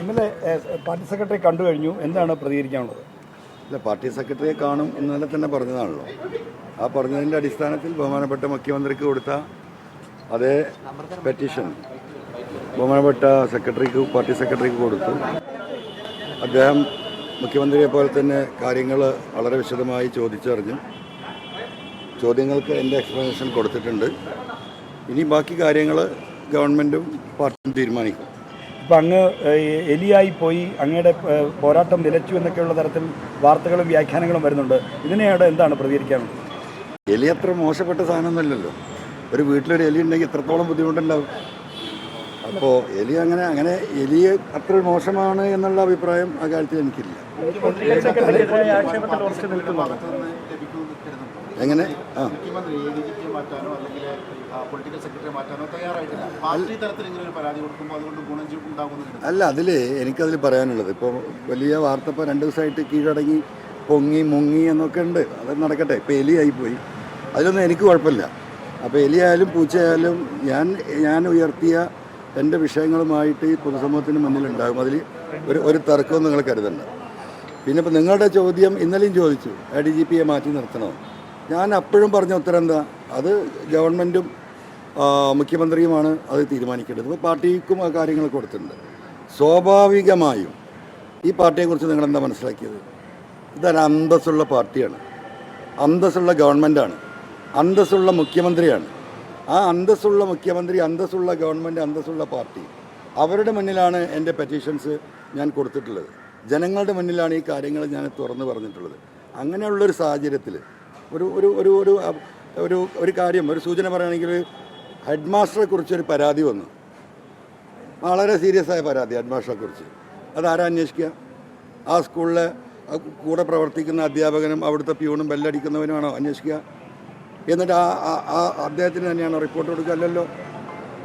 ഇന്നലെ party secretary കണ്ടു കഴിഞ്ഞു. എന്താണ് പ്രതികരിക്കാനുള്ളത്? അല്ല പാർട്ടി സെക്രട്ടറിയെ കാണും ഇന്നലെ തന്നെ പറഞ്ഞതാണല്ലോ. ആ പറഞ്ഞതിന്റെ അടിസ്ഥാനത്തിൽ ബഹുമാനപ്പെട്ട മുഖ്യമന്ത്രിക്ക് കൊടുത്ത അതേ പെറ്റീഷൻ ബഹുമാനപ്പെട്ട സെക്രട്ടറിക്ക് പാർട്ടി സെക്രട്ടറിക്ക് കൊടുത്തു. അദ്ദേഹം മുഖ്യമന്ത്രിയെ പോലെ തന്നെ കാര്യങ്ങൾ വളരെ വിശദമായി ചോദിച്ചറിഞ്ഞു. ചോദ്യങ്ങൾക്ക് എന്റെ എക്സ്പ്ലനേഷൻ കൊടുത്തിട്ടുണ്ട്. ഇനി ബാക്കി കാര്യങ്ങൾ ഗവൺമെന്റും പാർട്ടിയും തീരുമാനിക്കും. ഇപ്പം അങ്ങ് എലിയായി പോയി അങ്ങയുടെ പോരാട്ടം നിലച്ചു എന്നൊക്കെയുള്ള തരത്തിൽ വാർത്തകളും വ്യാഖ്യാനങ്ങളും വരുന്നുണ്ട്. ഇതിനെയാണ് എന്താണ് പ്രതികരിക്കാനുള്ളത് എലി അത്ര മോശപ്പെട്ട സാധനമൊന്നുമല്ലല്ലോ. ഒരു വീട്ടിലൊരു എലി ഉണ്ടെങ്കിൽ എത്രത്തോളം ബുദ്ധിമുട്ടുണ്ടാവും. അപ്പോൾ എലി അങ്ങനെ അങ്ങനെ എലി അത്ര മോശമാണ് എന്നുള്ള അഭിപ്രായം ആ കാര്യത്തിൽ എനിക്കില്ല. എങ്ങനെ? ആ. പൊളിറ്റിക്കൽ സെക്രട്ടറി മാറ്റാനോ തയ്യാറായിട്ടില്ല. പാർട്ടി തലത്തിൽ ഇങ്ങനെ ഒരു പരാതി കൊടുക്കുമ്പോൾ അതുകൊണ്ട് ഗുണം അല്ല അതിൽ എനിക്കതിൽ പറയാനുള്ളത് ഇപ്പോൾ വലിയ വാർത്ത ഇപ്പോൾ രണ്ട് ദിവസമായിട്ട് കീഴടങ്ങി പൊങ്ങി മുങ്ങി എന്നൊക്കെ ഉണ്ട്. അത് നടക്കട്ടെ. ഇപ്പോൾ എലിയായി പോയി. അതിലൊന്നും എനിക്ക് കുഴപ്പമില്ല. അപ്പോൾ എലിയായാലും പൂച്ചയായാലും ഞാൻ ഞാൻ ഉയർത്തിയ എന്റെ വിഷയങ്ങളുമായിട്ട് ഈ പൊതുസമൂഹത്തിന് മുന്നിലുണ്ടാകും. അതിൽ ഒരു ഒരു തർക്കവും നിങ്ങൾ കരുതണ്ട. പിന്നെ ഇപ്പോൾ നിങ്ങളുടെ ചോദ്യം ഇന്നലെയും ചോദിച്ചു. എ ഡി ജി പിയെ മാറ്റി നിർത്തണോ? ഞാൻ അപ്പോഴും പറഞ്ഞ ഉത്തരം എന്താ? അത് ഗവൺമെന്റും മുഖ്യമന്ത്രിയുമാണ് അത് തീരുമാനിക്കേണ്ടത്. പാർട്ടിക്കും ആ കാര്യങ്ങൾ കൊടുത്തിട്ടുണ്ട്. സ്വാഭാവികമായും ഈ പാർട്ടിയെക്കുറിച്ച് നിങ്ങൾ എന്താ മനസ്സിലാക്കിയത്? ഇതൊരു അന്തസ്സുള്ള പാർട്ടിയാണ്. അന്തസ്സുള്ള ഗവൺമെന്റാണ് അന്തസ്സുള്ള മുഖ്യമന്ത്രിയാണ്. ആ അന്തസ്സുള്ള മുഖ്യമന്ത്രി അന്തസ്സുള്ള ഗവൺമെന്റ് അന്തസ്സുള്ള പാർട്ടി അവരുടെ മുന്നിലാണ് എന്റെ പെറ്റീഷൻസ് ഞാൻ കൊടുത്തിട്ടുള്ളത്. ജനങ്ങളുടെ മുന്നിലാണ് ഈ കാര്യങ്ങൾ ഞാൻ തുറന്നു പറഞ്ഞിട്ടുള്ളത്. അങ്ങനെയുള്ളൊരു സാഹചര്യത്തിൽ ഒരു ഒരു ഒരു ഒരു ഒരു കാര്യം ഒരു സൂചന പറയുകയാണെങ്കിൽ ഹെഡ് മാസ്റ്ററെ കുറിച്ചൊരു പരാതി വന്നു. വളരെ സീരിയസ് ആയ പരാതി ഹെഡ് മാസ്റ്ററെ കുറിച്ച്. അതാരാ അന്വേഷിക്കുക ആ സ്കൂളിലെ കൂടെ പ്രവർത്തിക്കുന്ന അധ്യാപകനും അവിടുത്തെ പ്യൂണും ബെല്ലടിക്കുന്നവനുമാണോ അന്വേഷിക്കുക എന്നിട്ട് ആ ആ- അദ്ദേഹത്തിന് തന്നെയാണോ റിപ്പോർട്ട് കൊടുക്കുക?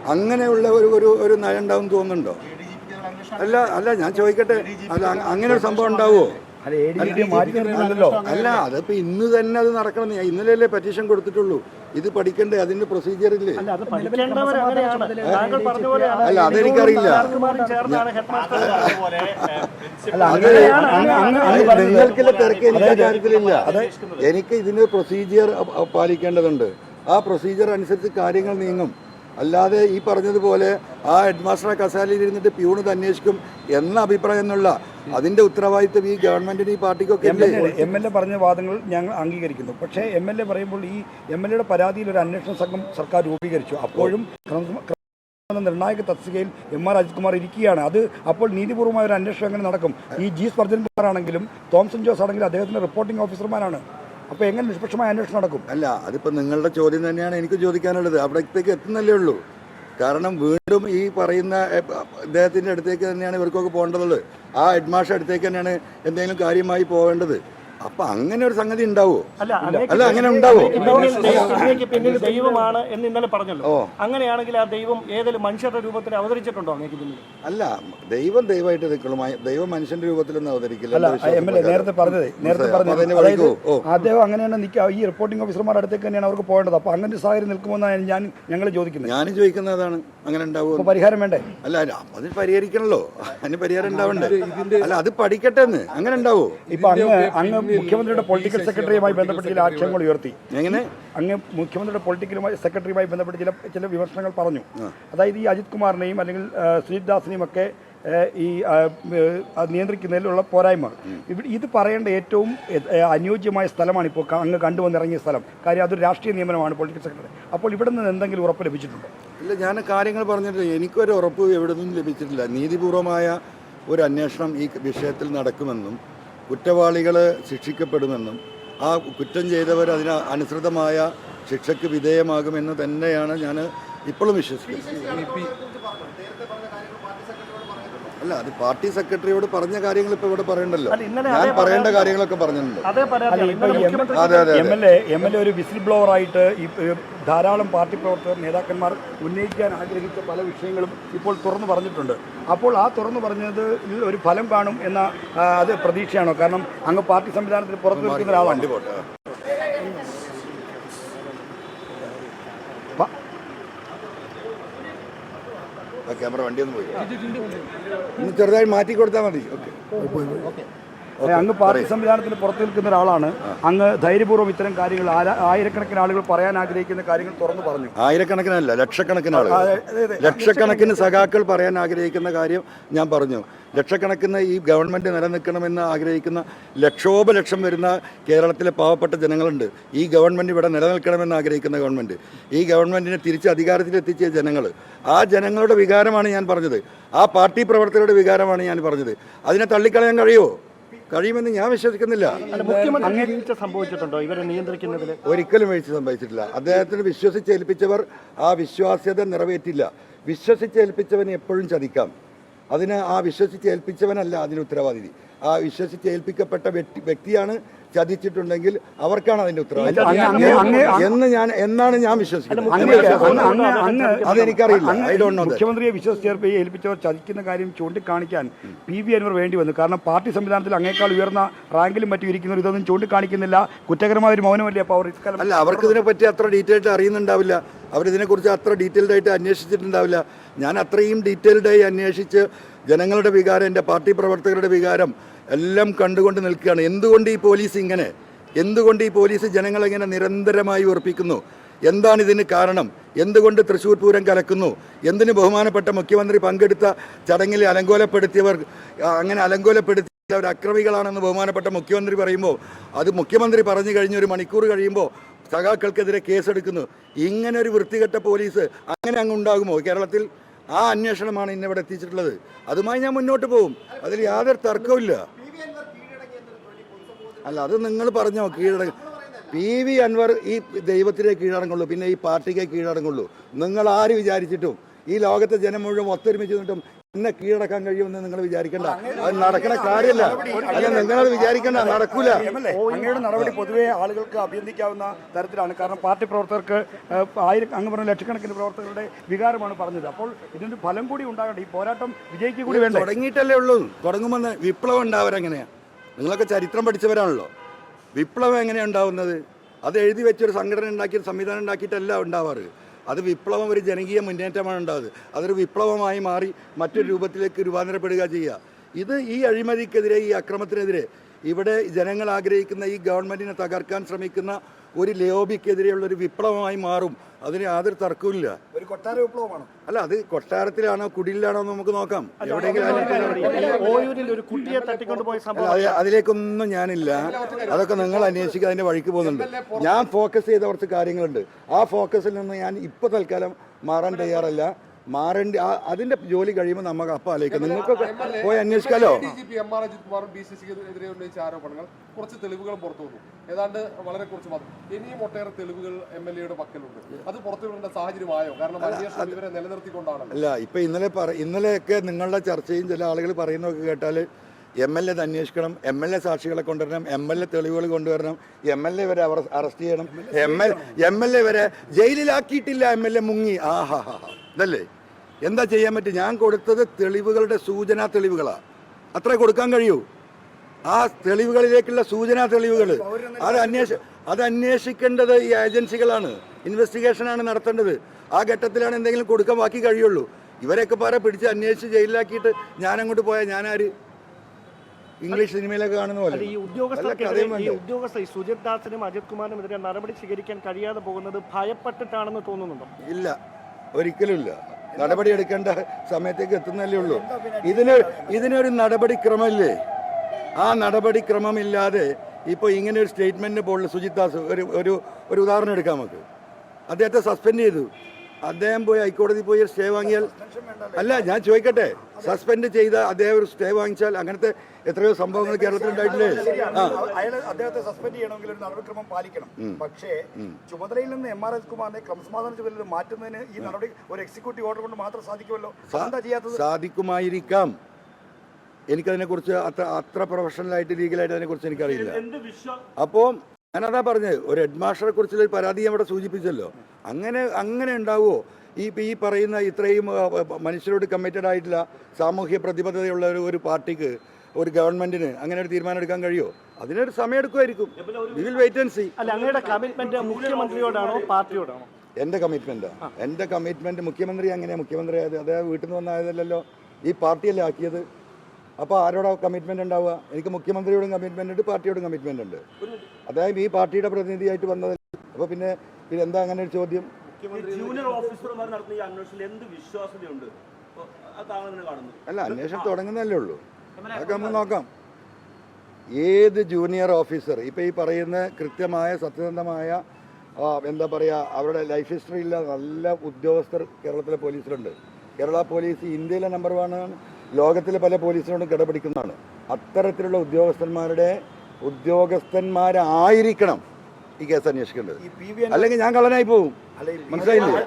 അങ്ങനെയുള്ള ഒരു ഒരു ഒരു നയം ഉണ്ടാവും തോന്നുന്നുണ്ടോ? അല്ല അല്ല ഞാൻ ചോദിക്കട്ടെ. അല്ല അങ്ങനെ ഒരു സംഭവം ഉണ്ടാവുമോ അല്ല അതിപ്പോൾ ഇന്ന് തന്നെ അത് നടക്കണം ഇന്നലെയല്ലേ പെറ്റീഷൻ കൊടുത്തിട്ടുള്ളൂ. ഇത് പഠിക്കണ്ടേ? അതിന്റെ പ്രൊസീജിയർ ഇല്ലേ? അല്ല അത് പഠിക്കേണ്ടവർ അങ്ങനെയാണ്. താങ്കൾ പറഞ്ഞ പോലെയാണ് അല്ല അതെനിക്കറിയില്ല. നിങ്ങൾക്കുള്ള തിരക്ക് എനിക്ക് കാര്യത്തിലില്ല. എനിക്ക് ഇതിന് പ്രൊസീജിയർ പാലിക്കേണ്ടതുണ്ട്. ആ പ്രൊസീജിയർ അനുസരിച്ച് കാര്യങ്ങൾ നീങ്ങും. അല്ലാതെ ഈ പറഞ്ഞതുപോലെ ആ ഹെഡ് മാസ്റ്ററെ കസാലയിൽ ഇരുന്നിട്ട് പ്യൂണ് അന്വേഷിക്കും എന്ന അഭിപ്രായം എന്നുള്ള അതിന്റെ ഉത്തരവാദിത്വം ഈ ഗവൺമെന്റിന് ഈ പാർട്ടിക്കൊക്കെ എം എൽ എ പറഞ്ഞ വാദങ്ങൾ ഞങ്ങൾ അംഗീകരിക്കുന്നു. പക്ഷേ എം എൽ എ പറയുമ്പോൾ ഈ എം എൽ എയുടെ പരാതിയിൽ ഒരു അന്വേഷണ സംഘം സർക്കാർ രൂപീകരിച്ചു. അപ്പോഴും എന്ന നിർണായക തസ്തികയിൽ എം ആർ അജിത് കുമാർ ഇരിക്കുകയാണ്. അത് അപ്പോൾ നീതിപൂർവമായ ഒരു അന്വേഷണം എങ്ങനെ നടക്കും? ഈ ജി സ്പർജൻ ആണെങ്കിലും തോംസൺ ജോസ് ആണെങ്കിലും അദ്ദേഹത്തിന്റെ റിപ്പോർട്ടിംഗ് ഓഫീസർമാരാണ് അപ്പോൾ എങ്ങനെ നിഷ്പക്ഷമായ അന്വേഷണം നടക്കും? അല്ല അതിപ്പോ നിങ്ങളുടെ ചോദ്യം തന്നെയാണ് എനിക്ക് ചോദിക്കാനുള്ളത്. അവിടത്തേക്ക് എത്തുന്നല്ലേ ഉള്ളൂ. കാരണം വീണ്ടും ഈ പറയുന്ന അദ്ദേഹത്തിന്റെ അടുത്തേക്ക് തന്നെയാണ് ഇവർക്കൊക്കെ പോകേണ്ടതുള്ളത്. ആ ഹെഡ്മാഷ അടുത്തേക്ക് തന്നെയാണ് എന്തെങ്കിലും കാര്യമായി പോകേണ്ടത് അപ്പം അങ്ങനെ ഒരു സംഗതി ഉണ്ടാവോ? അല്ല അല്ല അങ്ങനെ ഉണ്ടാവോ? പിന്നിൽ ദൈവം- അങ്ങേക്ക് പിന്നിൽ ദൈവമാണ് എന്ന് ഇന്നലെ പറഞ്ഞല്ലോ. അങ്ങനെയാണെങ്കിൽ ആ ദൈവം ഏതെങ്കിലും മനുഷ്യരുടെ രൂപത്തിൽ അവതരിച്ചിട്ടുണ്ടോ അങ്ങേക്ക് പിന്നിൽ? അല്ല ദൈവം ദൈവമായിട്ട് നിൽക്കുള്ളൂ ദൈവം മനുഷ്യന്റെ രൂപത്തിലൊന്നും അവതരിക്കില്ല. നേരത്തെ പറഞ്ഞത് നേരത്തെ? പറഞ്ഞത് അദ്ദേഹം അങ്ങനെയാണ് നിൽക്കുക. ഈ റിപ്പോർട്ടിംഗ് ഓഫീസർമാരുടെ അടുത്തേക്ക് തന്നെയാണ് അവർക്ക് പോകേണ്ടത്. അപ്പൊ അങ്ങനെ ഒരു സാഹചര്യം നിൽക്കുമെന്നാണ് ഞാൻ ഞങ്ങൾ ചോദിക്കുന്നത്. ഞാൻ ചോദിക്കുന്നതാണ് അങ്ങനെ ഉണ്ടാവും പരിഹാരം വേണ്ടേ? അല്ല അല്ല, അത് പരിഹരിക്കണല്ലോ. അതിന് പരിഹാരം ഉണ്ടാവണ്ടേ? അല്ല അത് പഠിക്കട്ടെ എന്ന് അങ്ങനെ ഉണ്ടാവോ? ഇപ്പൊ അങ്ങ് അങ്ങ് മുഖ്യമന്ത്രിയുടെ പൊളിറ്റിക്കൽ സെക്രട്ടറിയുമായി ബന്ധപ്പെട്ട് ചില ആക്ഷേപങ്ങൾ ഉയർത്തി. എങ്ങനെ? അങ്ങ് മുഖ്യമന്ത്രിയുടെ പൊളിറ്റിക്കലുമായി സെക്രട്ടറിയുമായി ബന്ധപ്പെട്ട് ചില ചില വിമർശനങ്ങൾ പറഞ്ഞു. അതായത് ഈ അജിത് കുമാറിനെയും അല്ലെങ്കിൽ സുജിത് ദാസിനെയും ഒക്കെ ഈ നിയന്ത്രിക്കുന്നതിലുള്ള പോരായ്മ. ഇത് പറയേണ്ട ഏറ്റവും അനുയോജ്യമായ സ്ഥലമാണ് ഇപ്പോൾ അങ്ങ് കണ്ടുവന്നിറങ്ങിയ സ്ഥലം. കാര്യം അതൊരു രാഷ്ട്രീയ നിയമനമാണ് പൊളിറ്റിക്കൽ സെക്രട്ടറി അപ്പോൾ ഇവിടെ നിന്ന് എന്തെങ്കിലും ഉറപ്പ് ലഭിച്ചിട്ടുണ്ടോ? ഇല്ല ഞാൻ കാര്യങ്ങൾ പറഞ്ഞിട്ട് എനിക്കൊരു ഉറപ്പ് എവിടെ നിന്നും ലഭിച്ചിട്ടില്ല. നീതിപൂർവമായ ഒരു അന്വേഷണം ഈ വിഷയത്തിൽ നടക്കുമെന്നും കുറ്റവാളികൾ ശിക്ഷിക്കപ്പെടുമെന്നും ആ കുറ്റം ചെയ്തവർ അതിന് അനുസൃതമായ ശിക്ഷയ്ക്ക് വിധേയമാകുമെന്ന് തന്നെയാണ് ഞാൻ ഇപ്പോഴും വിശ്വസിക്കുന്നത്. അല്ല അത് പാർട്ടി സെക്രട്ടറിയോട് പറഞ്ഞ കാര്യങ്ങൾ ഇപ്പോൾ ഇവിടെ പറയണ്ടല്ലോ. അല്ല, ഞാൻ പറയേണ്ട കാര്യങ്ങളൊക്കെ പറഞ്ഞിട്ടുണ്ട്. അതെ ഇപ്പൊ അതെ അതെ എം എൽ എ ഒരു വിസിൽ ബ്ലോവർ ആയിട്ട് ധാരാളം പാർട്ടി പ്രവർത്തകർ നേതാക്കന്മാർ ഉന്നയിക്കാൻ ആഗ്രഹിച്ച പല വിഷയങ്ങളും ഇപ്പോൾ തുറന്നു പറഞ്ഞിട്ടുണ്ട്. അപ്പോൾ ആ തുറന്നു പറഞ്ഞത് ഒരു ഫലം കാണും എന്ന അത് പ്രതീക്ഷയാണോ? കാരണം അങ്ങ് പാർട്ടി സംവിധാനത്തിൽ പുറത്തു നിൽക്കുന്ന ഒരാളാണ്. ക്യാമറ വണ്ടി ഒന്ന് പോയി ചെറുതായി മാറ്റി കൊടുത്താൽ മതി. ഓക്കെ. അങ്ങ് പാർട്ടി സംവിധാനത്തിന് പുറത്തു നിൽക്കുന്ന ഒരാളാണ്. അങ്ങ് ധൈര്യപൂർവം ഇത്തരം കാര്യങ്ങൾ ആയിരക്കണക്കിന് ആളുകൾ പറയാൻ ആഗ്രഹിക്കുന്ന കാര്യങ്ങൾ തുറന്നു പറഞ്ഞു. ആയിരക്കണക്കിനല്ല ലക്ഷക്കണക്കിന് ആളുകൾ. ലക്ഷക്കണക്കിന് സഖാക്കൾ പറയാൻ ആഗ്രഹിക്കുന്ന കാര്യം ഞാൻ പറഞ്ഞു. ലക്ഷക്കണക്കിന് ഈ ഗവൺമെന്റ് നിലനിൽക്കണമെന്ന് ആഗ്രഹിക്കുന്ന ലക്ഷോപലക്ഷം വരുന്ന കേരളത്തിലെ പാവപ്പെട്ട ജനങ്ങളുണ്ട്. ഈ ഗവൺമെന്റ് ഇവിടെ നിലനിൽക്കണമെന്ന് ആഗ്രഹിക്കുന്ന ഗവൺമെന്റ് ഈ ഗവൺമെന്റിനെ തിരിച്ച് അധികാരത്തിലെത്തിച്ച ജനങ്ങൾ ആ ജനങ്ങളുടെ വികാരമാണ് ഞാൻ പറഞ്ഞത്. ആ പാർട്ടി പ്രവർത്തകരുടെ വികാരമാണ് ഞാൻ പറഞ്ഞത്. അതിനെ തള്ളിക്കളയാൻ കഴിയുമോ? കഴിയുമെന്ന് ഞാൻ വിശ്വസിക്കുന്നില്ല. അല്ല മുഖ്യമന്ത്രി വീഴ്ച സംഭവിച്ചിട്ടുണ്ടോ? ഇവരെ നിയന്ത്രിക്കുന്നതിൽ? ഒരിക്കലും വീഴ്ച സംഭവിച്ചിട്ടില്ല. അദ്ദേഹത്തിന് വിശ്വസിച്ചേൽപ്പിച്ചവർ ആ വിശ്വാസ്യത നിറവേറ്റില്ല. വിശ്വസിച്ചേൽപ്പിച്ചവനെ എപ്പോഴും ചതിക്കാം. അതിന് ആ വിശ്വസിച്ചേൽപ്പിച്ചവനല്ല അതിന് ഉത്തരവാദിതി. ആ വിശ്വസിച്ചേൽപ്പിക്കപ്പെട്ട വ്യക്തി വ്യക്തിയാണ് ചതിച്ചിട്ടുണ്ടെങ്കിൽ അവർക്കാണ് അതിന്റെ ഉത്തരവാദിത്വം. എന്ന് ഞാൻ എന്നാണ് ഞാൻ വിശ്വസിക്കുന്നത്. അതെനിക്കറിയില്ല. അങ്ങ് I don't know that. മുഖ്യമന്ത്രിയെ വിശ്വസിച്ചേർപ്പ് ഏൽപ്പിച്ചവർ ചതിക്കുന്ന കാര്യം ചൂണ്ടിക്കാണിക്കാൻ പി വി അൻവർ വേണ്ടി വന്നു. കാരണം പാർട്ടി സംവിധാനത്തിൽ അങ്ങേക്കാൾ ഉയർന്ന റാങ്കിലും മറ്റും ഇരിക്കുന്നവർ ഇതൊന്നും ചൂണ്ടിക്കാണിക്കുന്നില്ല. കുറ്റകരമായ ഒരു മൗനമല്ലേ അപ്പോൾ അവർ അല്ല അവർക്ക് ഇതിനെ പറ്റി അത്ര ഡീറ്റെയിൽഡ് അറിയുന്നുണ്ടാവില്ല. അവരിതിനെക്കുറിച്ച് അത്ര ഡീറ്റെയിൽഡ് ആയിട്ട് അന്വേഷിച്ചിട്ടുണ്ടാവില്ല. ഞാൻ അത്രയും ഡീറ്റെയിൽഡായി അന്വേഷിച്ച് ജനങ്ങളുടെ വികാരം എന്റെ പാർട്ടി പ്രവർത്തകരുടെ വികാരം എല്ലാം കണ്ടുകൊണ്ട് നിൽക്കുകയാണ്. എന്തുകൊണ്ട് ഈ പോലീസ് ഇങ്ങനെ? എന്തുകൊണ്ട് ഈ പോലീസ് ജനങ്ങളെ ഇങ്ങനെ നിരന്തരമായി ഉറപ്പിക്കുന്നു? എന്താണ് ഇതിന് കാരണം? എന്തുകൊണ്ട് തൃശ്ശൂർ പൂരം കലക്കുന്നു? എന്തിന് ബഹുമാനപ്പെട്ട മുഖ്യമന്ത്രി പങ്കെടുത്ത ചടങ്ങിൽ അലങ്കോലപ്പെടുത്തിയവർ അങ്ങനെ അലങ്കോലപ്പെടുത്തി അവർ അക്രമികളാണെന്ന് ബഹുമാനപ്പെട്ട മുഖ്യമന്ത്രി പറയുമ്പോൾ അത് മുഖ്യമന്ത്രി പറഞ്ഞു കഴിഞ്ഞ ഒരു മണിക്കൂർ കഴിയുമ്പോൾ സഖാക്കൾക്കെതിരെ കേസെടുക്കുന്നു. ഇങ്ങനെ ഒരു വൃത്തികെട്ട പോലീസ് അങ്ങനെ അങ്ങ് ഉണ്ടാകുമോ? കേരളത്തിൽ ആ അന്വേഷണമാണ് ഇന്ന് ഇവിടെ എത്തിച്ചിട്ടുള്ളത്. അതുമായി ഞാൻ മുന്നോട്ട് പോകും. അതിൽ യാതൊരു തർക്കമില്ല അല്ല അത് നിങ്ങൾ പറഞ്ഞോ കീഴടങ്ങ. പി വി അൻവർ ഈ ദൈവത്തിനെ കീഴടങ്ങുള്ളൂ പിന്നെ ഈ പാർട്ടിക്ക് കീഴടങ്ങുള്ളൂ. നിങ്ങൾ ആര് വിചാരിച്ചിട്ടും ഈ ലോകത്തെ ജനം മുഴുവൻ ഒത്തൊരുമിച്ച് നിന്നിട്ടും എന്നെ കീഴടക്കാൻ കഴിയുമെന്ന് നിങ്ങൾ വിചാരിക്കണ്ട. അത് നടക്കണ കാര്യമല്ല. അല്ല നിങ്ങളത് വിചാരിക്കണ്ട നടക്കൂല. അങ്ങയുടെ നടപടി പൊതുവെ ആളുകൾക്ക് അഭ്യർത്ഥിക്കാവുന്ന തരത്തിലാണ്. കാരണം പാർട്ടി പ്രവർത്തകർക്ക് ആയിരം അങ്ങ് പറഞ്ഞ ലക്ഷക്കണക്കിന് പ്രവർത്തകരുടെ വികാരമാണ് പറഞ്ഞത്. അപ്പോൾ ഇതിന്റെ ഫലം കൂടി ഉണ്ടാകട്ടെ. ഈ പോരാട്ടം വിജയിക്കുക കൂടി വേണ്ട? തുടങ്ങിയിട്ടല്ലേ ഉള്ളൂ. തുടങ്ങുമെന്ന് വിപ്ലവം ഉണ്ടാവരെങ്ങനെയാ നിങ്ങളൊക്കെ ചരിത്രം പഠിച്ചവരാണല്ലോ. വിപ്ലവം എങ്ങനെയാണ് ഉണ്ടാവുന്നത്? അത് എഴുതി വെച്ചൊരു സംഘടന ഉണ്ടാക്കി സംവിധാനം ഉണ്ടാക്കിയിട്ടല്ല ഉണ്ടാവാറ്. അത് വിപ്ലവം ഒരു ജനകീയ മുന്നേറ്റമാണ് ഉണ്ടാകുന്നത് അതൊരു വിപ്ലവമായി മാറി മറ്റൊരു രൂപത്തിലേക്ക് രൂപാന്തരപ്പെടുക ചെയ്യുക. ഇത് ഈ അഴിമതിക്കെതിരെ ഈ അക്രമത്തിനെതിരെ ഇവിടെ ജനങ്ങൾ ആഗ്രഹിക്കുന്ന ഈ ഗവൺമെന്റിനെ തകർക്കാൻ ശ്രമിക്കുന്ന ഒരു ലയോബിക്കെതിരെയുള്ള ഒരു വിപ്ലവമായി മാറും. അതിന് യാതൊരു തർക്കമില്ല ഒരു കൊട്ടാര വിപ്ലവമാണ്? അല്ല അത് കൊട്ടാരത്തിലാണോ കുടിലാണോ എന്ന് നമുക്ക് നോക്കാം. എവിടെയെങ്കിലും ഓയൂരിൽ ഒരു കുട്ടിയെ സംഭവം അത്. അതിലേക്കൊന്നും ഞാനില്ല. അതൊക്കെ നിങ്ങൾ അന്വേഷിക്കുക അതിന്റെ വഴിക്ക് പോകുന്നുണ്ട്. ഞാൻ ഫോക്കസ് ചെയ്ത കുറച്ച് കാര്യങ്ങളുണ്ട്. ആ ഫോക്കസിൽ നിന്ന് ഞാൻ ഇപ്പൊ തൽക്കാലം മാറാൻ തയ്യാറല്ല. മാറേണ്ട ആ- അതിന്റെ ജോലി കഴിയുമ്പോൾ നമുക്ക് അപ്പം ആലോചിക്കാം നിങ്ങൾക്കൊക്കെ പോയി അന്വേഷിക്കാലോ D G P M R Ajith കുമാറും ബി സി സിക്ക് എതിരെ ഉന്നയിച്ച ആരോപണങ്ങൾ കുറച്ച് തെളിവുകൾ പുറത്തു വന്നു ഏതാണ്ട് വളരെ കുറച്ച് മാത്രം ഇനിയും ഒട്ടേറെ തെളിവുകൾ എം എൽ എയുടെ പക്കലുണ്ട് അത് പുറത്തു വിടേണ്ട സാഹചര്യമായോ കാരണം അന്വേഷണം ഇവരെ നിലനിർത്തിക്കൊണ്ടാണ് അല്ല ഇപ്പൊ ഇന്നലെ ഇന്നലെയൊക്കെ നിങ്ങളുടെ ചർച്ചയും ചില ആളുകൾ പറയുന്നതൊക്കെ കേട്ടാൽ എം എൽ എ അന്വേഷിക്കണം എം എൽ എ സാക്ഷികളെ കൊണ്ടുവരണം എം എൽ എ തെളിവുകൾ കൊണ്ടുവരണം എം എൽ എ വരെ അവർ അറസ്റ്റ് ചെയ്യണം M L M L A വരെ ജയിലിലാക്കിയിട്ടില്ല എം എൽ എ മുങ്ങി ആ ഹാ ഹാ ഹാ ഇതല്ലേ? എന്താ ചെയ്യാൻ പറ്റും? ഞാൻ കൊടുത്തത് തെളിവുകളുടെ സൂചനാ തെളിവുകളാണ് അത്രേ കൊടുക്കാൻ കഴിയൂ. ആ തെളിവുകളിലേക്കുള്ള സൂചനാ തെളിവുകൾ അത് അന്വേഷ അത് അന്വേഷിക്കേണ്ടത് ഈ ഏജൻസികളാണ്. ഇൻവെസ്റ്റിഗേഷനാണ് നടത്തേണ്ടത്. ആ ഘട്ടത്തിലാണ് എന്തെങ്കിലും കൊടുക്കാൻ ബാക്കി കഴിയുള്ളൂ. ഇവരെയൊക്കെ പാറ പിടിച്ച് അന്വേഷിച്ച് ജയിലിലാക്കിയിട്ട് ഞാൻ അങ്ങോട്ട് പോയാൽ ഞാനാര്? ഇംഗ്ലീഷ് സിനിമയിലൊക്കെ കാണുന്ന പോലെ. ഈ ഈ സുജിത് ദാസിനും അജിത് കുമാറിനുമെതിരെ നടപടി സ്വീകരിക്കാൻ കഴിയാതെ പോകുന്നത് ഭയപ്പെട്ടിട്ടാണെന്ന് തോന്നുന്നുണ്ടോ? ഇല്ല. ഒരിക്കലും ഇല്ല നടപടി എടുക്കേണ്ട സമയത്തേക്ക് എത്തുന്നല്ലേ ഉള്ളൂ. ഇതിന് ഇതിനൊരു നടപടിക്രമമില്ലേ ആ നടപടിക്രമമില്ലാതെ ഇപ്പോൾ ഇങ്ങനെ ഒരു സ്റ്റേറ്റ്മെന്റിന് പോലുള്ള സുജിത് ദാസ് ഒരു ഒരു ഒരു ഉദാഹരണം എടുക്കാം നമുക്ക്. അദ്ദേഹത്തെ സസ്പെൻഡ് ചെയ്തു. അദ്ദേഹം പോയി ഹൈക്കോടതി പോയി ഒരു സ്റ്റേ വാങ്ങിയാൽ അല്ല ഞാൻ ചോദിക്കട്ടെ. സസ്പെൻഡ് ചെയ്ത അദ്ദേഹം ഒരു സ്റ്റേ വാങ്ങിച്ചാൽ അങ്ങനത്തെ എത്രയോ സംഭവങ്ങൾ കേരളത്തിൽ ഉണ്ടായിട്ടില്ലേ? അദ്ദേഹത്തെ സസ്പെൻഡ് ചെയ്യണമെങ്കിൽ ഒരു നടപടിക്രമം പാലിക്കണം. പക്ഷേ ചുമതലയിൽ നിന്ന് എം ആർ എസ് കുമാറിനെ ക്രമസമാധാന ചുമതല മാറ്റുന്നതിന് ഈ നടപടി ഒരു എക്സിക്യൂട്ടീവ് ഓർഡർ കൊണ്ട് മാത്രം സാധിക്കുമല്ലോ? ചെയ്യാത്തത്? സാധിക്കുമായിരിക്കാം. എനിക്കതിനെക്കുറിച്ച് അത്ര പ്രൊഫഷണൽ ആയിട്ട് ലീഗലായിട്ട് അതിനെക്കുറിച്ച് എനിക്കറിയില്ല. അപ്പോ അപ്പോൾ ഞാനതാ പറഞ്ഞത് ഒരു ഹെഡ് മാസ്റ്ററെ കുറിച്ചുള്ള പരാതി ഞാൻ ഇവിടെ സൂചിപ്പിച്ചല്ലോ. അങ്ങനെ അങ്ങനെ ഉണ്ടാവുമോ ഈ ഈ പറയുന്ന ഇത്രയും മനുഷ്യരോട് കമ്മിറ്റഡ് ആയിട്ടുള്ള സാമൂഹ്യ പ്രതിബദ്ധതയുള്ള ഒരു ഒരു പാർട്ടിക്ക് ഒരു ഗവൺമെന്റിന് അങ്ങനെ ഒരു തീരുമാനം എടുക്കാൻ കഴിയുമോ അതിനൊരു സമയം എടുക്കുമായിരിക്കും we will wait and see അല്ല അങ്ങയുടെ കമ്മിറ്റ്മെന്റ് മുഖ്യമന്ത്രിയോടാണോ പാർട്ടിയോടാണോ? എന്റെ എന്റെ മുഖ്യമന്ത്രി അങ്ങനെ മുഖ്യമന്ത്രി ആയത് അദ്ദേഹം വീട്ടിൽ നിന്ന് വന്നായതല്ലോ ഈ പാർട്ടിയല്ലേ ആക്കിയത്? അപ്പോൾ ആരോടാ കമ്മിറ്റ്മെന്റ് ഉണ്ടാവുക? എനിക്ക് മുഖ്യമന്ത്രിയോടും കമ്മിറ്റ്മെന്റ് ഉണ്ട് പാർട്ടിയോടും കമ്മിറ്റ്മെന്റ് ഉണ്ട്. അദ്ദേഹം ഈ പാർട്ടിയുടെ പ്രതിനിധിയായിട്ട് വന്നതല്ലേ. അപ്പോൾ പിന്നെ പിന്നെ എന്താ അങ്ങനെ ഒരു ചോദ്യം? ജൂനിയർ ഓഫീസർമാർ നടത്തുന്ന ഈ അന്വേഷണത്തിൽ എന്ത് വിശ്വാസ്യതയുണ്ട്? അല്ല അന്വേഷണം തുടങ്ങുന്നതല്ലേ ഉള്ളൂ. അതൊക്കെ നമുക്ക് നോക്കാം. ഏത് ജൂനിയർ ഓഫീസർ ഇപ്പോൾ ഈ പറയുന്ന കൃത്യമായ സത്യസന്ധമായ എന്താ പറയാ അവരുടെ ലൈഫ് ഹിസ്റ്ററി ഇല്ല നല്ല ഉദ്യോഗസ്ഥർ കേരളത്തിലെ പോലീസിലുണ്ട്. കേരള പോലീസ് ഇന്ത്യയിലെ നമ്പർ വൺ ആണ്. ലോകത്തിലെ പല പോലീസിനോടും കിടപിടിക്കുന്നതാണ്. അത്തരത്തിലുള്ള ഉദ്യോഗസ്ഥന്മാരുടെ ഉദ്യോഗസ്ഥന്മാരായിരിക്കണം. ഈ കേസ് അന്വേഷിക്കേണ്ടത്. അല്ലെങ്കിൽ ഞാൻ കള്ളനായി പോകും മനസ്സിലായില്ലേ?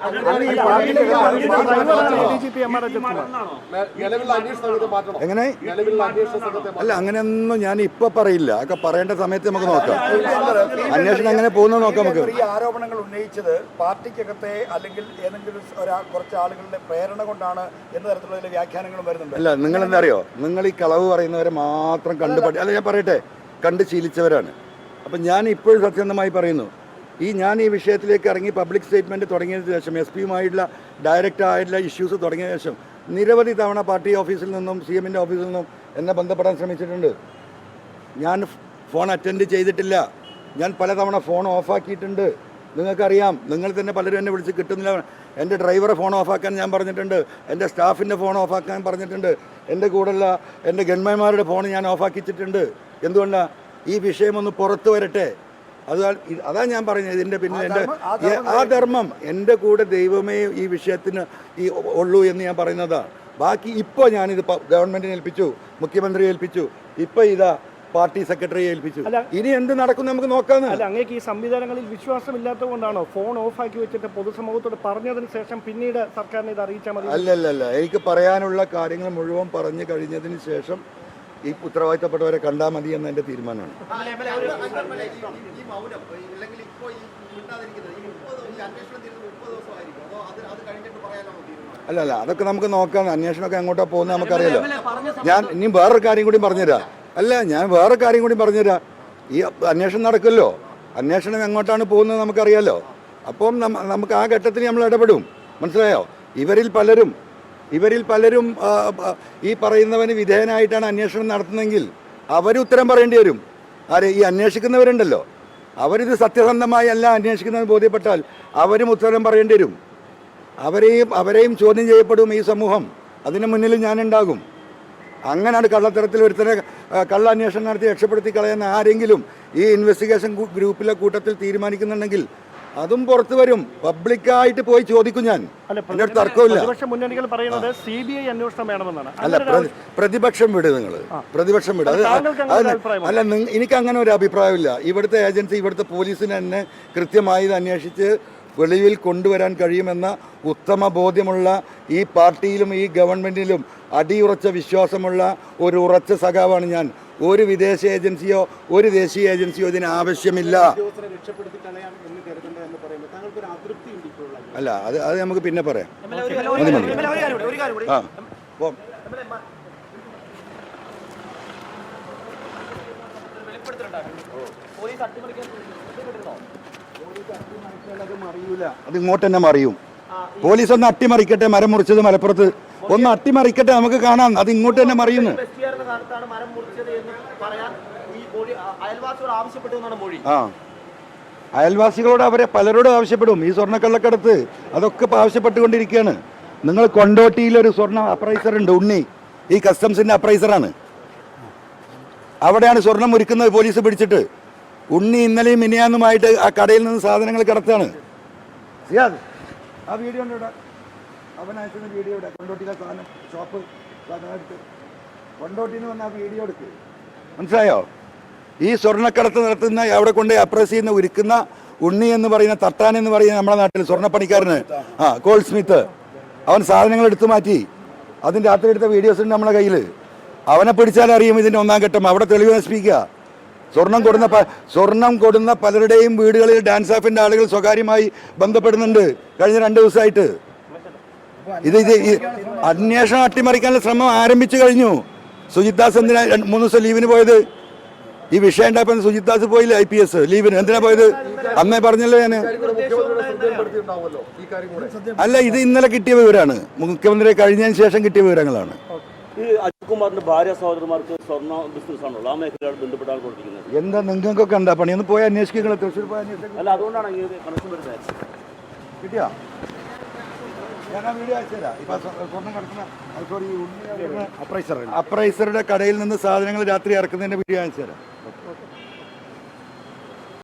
എങ്ങനെ? അല്ല അങ്ങനെയൊന്നും ഞാൻ ഇപ്പൊ പറയില്ല. അതൊക്കെ പറയേണ്ട സമയത്ത് നമുക്ക് നോക്കാം. അന്വേഷണം എങ്ങനെ പോകുന്നത് നോക്കാം നമുക്ക്. ഈ ആരോപണങ്ങൾ ഉന്നയിച്ചത് പാർട്ടിക്കകത്തെ അല്ലെങ്കിൽ ഏതെങ്കിലും ഒരാ കുറച്ച് ആളുകളുടെ പ്രേരണ കൊണ്ടാണ് എന്ന തരത്തിലുള്ള വ്യാഖ്യാനങ്ങളും വരുന്നുണ്ട്. അല്ല നിങ്ങൾ എന്താ അറിയോ? നിങ്ങൾ ഈ കളവ് പറയുന്നവരെ മാത്രം കണ്ടു പഠി അല്ല ഞാൻ പറയട്ടെ. കണ്ട് ശീലിച്ചവരാണ്. അപ്പം ഞാൻ ഇപ്പോഴും സത്യസന്ധമായി പറയുന്നു ഈ ഞാൻ ഈ വിഷയത്തിലേക്ക് ഇറങ്ങി പബ്ലിക് സ്റ്റേറ്റ്മെന്റ് തുടങ്ങിയതിന് ശേഷം എസ് പിയുമായിട്ടുള്ള ഡയറക്റ്റ് ആയിട്ടുള്ള ഇഷ്യൂസ് തുടങ്ങിയ ശേഷം നിരവധി തവണ പാർട്ടി ഓഫീസിൽ നിന്നും സി എമ്മിന്റെ ഓഫീസിൽ നിന്നും എന്നെ ബന്ധപ്പെടാൻ ശ്രമിച്ചിട്ടുണ്ട്. ഞാൻ ഫോൺ അറ്റൻഡ് ചെയ്തിട്ടില്ല. ഞാൻ പലതവണ ഫോൺ ഓഫാക്കിയിട്ടുണ്ട് നിങ്ങൾക്കറിയാം നിങ്ങൾ തന്നെ പലരും എന്നെ വിളിച്ച് കിട്ടുന്നില്ല. എന്റെ ഡ്രൈവറെ ഫോൺ ഓഫാക്കാൻ ഞാൻ പറഞ്ഞിട്ടുണ്ട്. എന്റെ സ്റ്റാഫിന്റെ ഫോൺ ഓഫാക്കാൻ പറഞ്ഞിട്ടുണ്ട്. എന്റെ കൂടെയുള്ള എന്റെ ഗൺമാന്മാരുടെ ഫോൺ ഞാൻ ഓഫാക്കിച്ചിട്ടുണ്ട് എന്തുകൊണ്ടാണ് ഈ വിഷയം ഒന്ന് പുറത്തു വരട്ടെ. അത് അതാ ഞാൻ പറഞ്ഞത് ഇതിന്റെ പിന്നിൽ എന്റെ ആ ധർമ്മം എന്റെ കൂടെ ദൈവമേ ഈ വിഷയത്തിന് ഈ ഉള്ളൂ എന്ന് ഞാൻ പറയുന്നതാണ് ബാക്കി ഇപ്പോൾ ഞാനിത് ഗവൺമെന്റിനെ ഗവൺമെന്റിനെ ഏൽപ്പിച്ചു മുഖ്യമന്ത്രി ഏൽപ്പിച്ചു ഇപ്പോൾ ഇതാ പാർട്ടി സെക്രട്ടറിയെ ഏൽപ്പിച്ചു. ഇനി എന്ത് നടക്കും നമുക്ക് നോക്കാം അല്ല അങ്ങേക്ക് ഈ സംവിധാനങ്ങളിൽ വിശ്വാസമില്ലാത്തത് കൊണ്ടാണോ ഫോൺ ആക്കി വെച്ചിട്ട് പൊതുസമൂഹത്തോട് പറഞ്ഞതിന് ശേഷം പിന്നീട് സർക്കാരിനെ ഇത് അറിയിച്ചാൽ മതി? അല്ലല്ല അല്ല അല്ല എനിക്ക് പറയാനുള്ള കാര്യങ്ങൾ മുഴുവൻ പറഞ്ഞു കഴിഞ്ഞതിന് ശേഷം ഈ ഉത്തരവാദിത്തപ്പെട്ടവരെ കണ്ടാൽ മതി എന്ന എന്റെ തീരുമാനമാണ്. അല്ല അല്ല അതൊക്കെ നമുക്ക് നോക്കാം. അന്വേഷണമൊക്കെ എങ്ങോട്ടാ പോകുന്നത് നമുക്കറിയാലോ ഞാൻ ഇനി വേറൊരു കാര്യം കൂടി പറഞ്ഞുതരാം. അല്ല ഞാൻ വേറെ കാര്യം കൂടി പറഞ്ഞുതരാം. ഈ അന്വേഷണം നടക്കുമല്ലോ. അന്വേഷണം എങ്ങോട്ടാണ് പോകുന്നത് നമുക്കറിയാലോ. അപ്പം നമുക്ക് ആ ഘട്ടത്തിൽ നമ്മൾ ഇടപെടും. മനസ്സിലായോ? ഇവരിൽ പലരും ഇവരിൽ പലരും ഈ പറയുന്നവന് വിധേയനായിട്ടാണ് അന്വേഷണം നടത്തുന്നതെങ്കിൽ അവർ ഉത്തരം പറയേണ്ടി വരും. ആരെ ഈ അന്വേഷിക്കുന്നവരുണ്ടല്ലോ. അവരിത് സത്യസന്ധമായി അല്ല അന്വേഷിക്കുന്നതെന്ന് ബോധ്യപ്പെട്ടാൽ അവരും ഉത്തരം പറയേണ്ടി വരും. അവരെയും അവരെയും ചോദ്യം ചെയ്യപ്പെടും ഈ സമൂഹം. അതിന് മുന്നിൽ ഞാനുണ്ടാകും. അങ്ങനെയാണ് കള്ളത്തരത്തിൽ ഒരുത്തരെ കള്ള അന്വേഷണം നടത്തി രക്ഷപ്പെടുത്തി കളയുന്ന ആരെങ്കിലും ഈ ഇൻവെസ്റ്റിഗേഷൻ ഗ്രൂ- ഗ്രൂപ്പിലെ കൂട്ടത്തിൽ തീരുമാനിക്കുന്നുണ്ടെങ്കിൽ അതും പുറത്തു വരും. പബ്ലിക്കായിട്ട് പോയി ചോദിക്കും ഞാൻ. തർക്കമില്ല. പ്രതിപക്ഷ മുന്നണികൾ പറയുന്നത് സി ബി ഐ അന്വേഷണം വേണമെന്നാണ്. അല്ല പ്രതിപക്ഷം വിട് നിങ്ങൾ പ്രതിപക്ഷം വിട്? അല്ല എനിക്ക് അങ്ങനെ ഒരു അഭിപ്രായമില്ല. ഇവിടുത്തെ ഏജൻസി ഇവിടുത്തെ പോലീസിന് തന്നെ കൃത്യമായി ഇത് അന്വേഷിച്ച് വെളിവിൽ കൊണ്ടുവരാൻ കഴിയുമെന്ന ഉത്തമ ബോധ്യമുള്ള ഈ പാർട്ടിയിലും ഈ ഗവൺമെന്റിലും അടിയുറച്ച വിശ്വാസമുള്ള ഒരു ഉറച്ച സഖാവാണ് ഞാൻ. ഒരു വിദേശ ഏജൻസിയോ ഒരു ദേശീയ ഏജൻസിയോ ഇതിന് ആവശ്യമില്ല ഉദ്യോഗസ്ഥരെ രക്ഷപ്പെടുത്തി കളയാം എന്ന് കരുതണ്ട എന്ന് പറയുമ്പോൾ താങ്കൾക്ക് ഒരു അതൃപ്തി ഉണ്ട് ഇപ്പോഴുള്ള അല്ല അത് അത് നമുക്ക് പിന്നെ പറയാം മതി മതി ആ അപ്പം അത് ഇങ്ങോട്ട് തന്നെ മറിയും പോലീസ് ഒന്ന് അട്ടിമറിക്കട്ടെ മരം മുറിച്ചത് മലപ്പുറത്ത് ഒന്ന് അട്ടിമറിക്കട്ടെ നമുക്ക് കാണാം അത് ഇങ്ങോട്ട് തന്നെ മറിയുന്നു ആ അയൽവാസികളോട് അവരെ പലരോടും ആവശ്യപ്പെടും. ഈ സ്വർണക്കള്ളക്കടത്ത് അതൊക്കെ ഇപ്പോൾ ആവശ്യപ്പെട്ടുകൊണ്ടിരിക്കുകയാണ്. നിങ്ങൾ കൊണ്ടോട്ടിയിലൊരു സ്വർണ അപ്രൈസർ ഉണ്ട് ഉണ്ണി. ഈ കസ്റ്റംസിന്റെ അപ്രൈസറാണ്. അവിടെയാണ് സ്വർണം ഒരുക്കുന്നത് പോലീസ് പിടിച്ചിട്ട്. ഉണ്ണി ഇന്നലെയും മിനിയാന്നുമായിട്ട് ആ കടയിൽ നിന്ന് സാധനങ്ങൾ കിടത്താണ്. സിയാദ്, ആ വീഡിയോ ഉണ്ട് അവൻ അയച്ചുന്ന വീഡിയോ ഇവിടെ. കൊണ്ടോട്ടിയിലെ സാധനം ഷോപ്പ് സാധനം എടുത്ത്. കൊണ്ടോട്ടിന്ന് വന്ന ആ വീഡിയോ എടുക്ക്. മനസ്സിലായോ? ഈ സ്വർണക്കടത്ത് നടത്തുന്ന അവിടെ കൊണ്ട് അപ്രസ് ചെയ്യുന്ന ഉരുക്കുന്ന ഉണ്ണി എന്ന് പറയുന്ന തട്ടാൻ എന്ന് പറയുന്ന നമ്മുടെ നാട്ടിൽ സ്വർണപ്പണിക്കാരന് ആ കോൾ സ്മിത്ത്. അവൻ സാധനങ്ങൾ എടുത്തു മാറ്റി. അതിന്റെ രാത്രി എടുത്ത വീഡിയോസ് ഉണ്ട് നമ്മുടെ കയ്യിൽ അവനെ പിടിച്ചാൽ അറിയും ഇതിന്റെ ഒന്നാം ഘട്ടം. അവിടെ തെളിവ് നശിപ്പിക്കുക. സ്വർണം കൊടുന്ന സ്വർണം കൊടുന്ന പലരുടെയും വീടുകളിൽ ഡാൻസ് ഓഫിന്റെ ആളുകൾ സ്വകാര്യമായി ബന്ധപ്പെടുന്നുണ്ട് കഴിഞ്ഞ രണ്ട് ദിവസമായിട്ട്. ഇത് ഇത് അന്വേഷണം അട്ടിമറിക്കാനുള്ള ശ്രമം ആരംഭിച്ചു കഴിഞ്ഞു. സുജിത് ദാസ് എന്തിനാ മൂന്ന് ദിവസം ലീവിന് പോയത്? ഈ വിഷയം ഉണ്ടായപ്പോൾ സുജിത് ദാസ് പോയില്ല ഐ പി എസ്? ലീവിന്. എന്തിനാ പോയത്? അന്നേ പറഞ്ഞല്ലോ ഞാൻ കൂടെ അല്ല ഇത് ഇന്നലെ കിട്ടിയ വിവരമാണ് മുഖ്യമന്ത്രി കഴിഞ്ഞതിന് ശേഷം കിട്ടിയ വിവരങ്ങളാണ്. ഈ ഭാര്യ സഹോദരന്മാർക്ക് സ്വർണ ബിസിനസ് ആണല്ലോ ആ മേഖലയോട് ബന്ധപ്പെട്ടാണ് കൊടുത്തിരിക്കുന്നത്. എന്താ നിങ്ങൾക്കൊക്കെ എന്താ പണി? ഒന്ന് പോയി അന്വേഷിക്കുക തൃശ്ശൂർ പോയി അന്വേഷിക്കുക അല്ല അതുകൊണ്ടാണ് ഈ കണക്ഷൻ വരുന്നത്. കിട്ടിയോ? അപ്രൈസറുടെ കടയിൽ നിന്ന് സാധനങ്ങൾ രാത്രി ഇറക്കുന്നതിന്റെ വീഡിയോ അയച്ചുതരാം